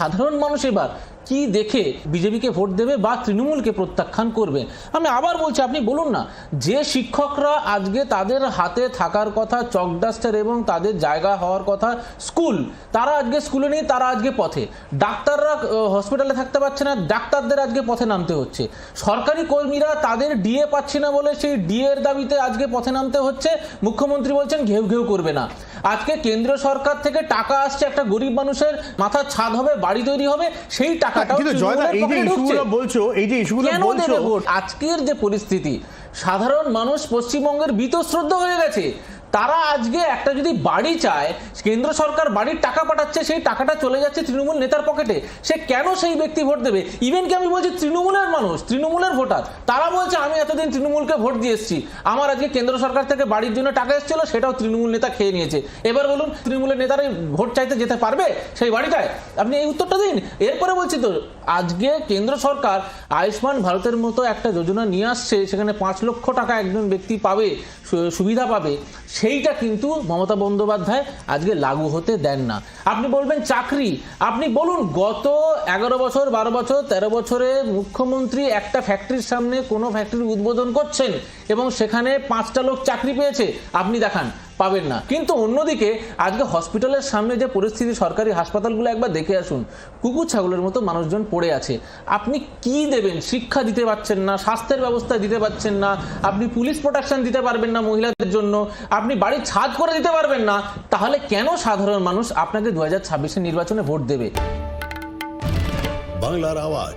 সাধারণ মানুষ এবার কি দেখে বিজেপিকে ভোট দেবে বা তৃণমূলকে প্রত্যাখ্যান করবে? আমি আবার বলছি, আপনি বলুন না, যে শিক্ষকরা আজকে তাদের হাতে থাকার কথা চক ডাস্টার এবং তাদের জায়গা হওয়ার কথা, স্কুল, তারা আজকে স্কুলে নেই, তারা আজকে পথে। ডাক্তাররা হসপিটালে থাকতে পারছে না, ডাক্তারদের আজকে পথে নামতে হচ্ছে। সরকারি কর্মীরা তাদের ডিএ পাচ্ছে না বলে সেই ডিএর দাবিতে আজকে পথে নামতে হচ্ছে। মুখ্যমন্ত্রী বলছেন, ঘেউ ঘেউ করবে না। আজকে কেন্দ্র সরকার থেকে টাকা আসছে একটা গরিব মানুষের মাথার ছাদ হবে বাড়ি তৈরি হবে সেই টাকাটা জয়দা এই যে তৃণমূলের পকেটে ঢুকছে। ইস্যুগুলো বলছো এই যে ইস্যুগুলো বলছো আজকের যে পরিস্থিতি সাধারণ মানুষ পশ্চিমবঙ্গের বীতশ্রদ্ধ হয়ে গেছে তারা আজকে একটা যদি বাড়ি চায়, কেন্দ্র সরকার বাড়ির টাকা পাঠাচ্ছে, সেই টাকাটা চলে যাচ্ছে তৃণমূল নেতার পকেটে। সে কেন সেই ব্যক্তি ভোট দেবে? ইভেন কি আমি বলছি তৃণমূলের মানুষ, তৃণমূলের ভোটার, তারা বলছে, আমি এতদিন তৃণমূলকে ভোট দিয়ে এসেছি। আমার আজকে কেন্দ্র সরকার থেকে বাড়ির জন্য টাকা এসেছিল, সেটাও তৃণমূল নেতা খেয়ে নিয়েছে। এবার বলুন, তৃণমূলের নেতারাই ভোট চাইতে যেতে পারবে সেই বাড়িটায়? আপনি এই উত্তরটা দিন। এরপরে বলছি তো, আজকে কেন্দ্র সরকার আয়ুষ্মান ভারতের মতো একটা যোজনা নিয়ে আসছে, সেখানে পাঁচ লক্ষ টাকা একজন ব্যক্তি পাবে। সুবিধা পাবে, সেইটা কিন্তু মমতা বন্দ্যোপাধ্যায় আজকে লাগু হতে দেন না। আপনি বলবেন চাকরি, আপনি বলুন গত এগারো বছর, বারো বছর, তেরো বছরে মুখ্যমন্ত্রী একটা ফ্যাক্টরির সামনে কোনো ফ্যাক্টরি উদ্বোধন করছেন এবং সেখানে পাঁচটা লোক চাকরি পেয়েছে, আপনি দেখান। পাবেন না। কিন্তু অন্যদিকে, আজকে হসপিটালের সামনে যে পরিস্থিতি, সরকারি হাসপাতালগুলো একবার দেখে আসুন, কুকুর ছাগলের মতো মানুষজন পড়ে আছে। আপনি কি দেবেন? শিক্ষা দিতে পারছেন না, স্বাস্থ্যের ব্যবস্থা দিতে পারছেন না, আপনি পুলিশ প্রোটেকশন দিতে পারবেন না মহিলাদের জন্য, আপনি বাড়ির ছাদ করে দিতে পারবেন না, তাহলে কেন সাধারণ মানুষ আপনাকে দু হাজার নির্বাচনে ভোট দেবে? বাংলার আওয়াজ।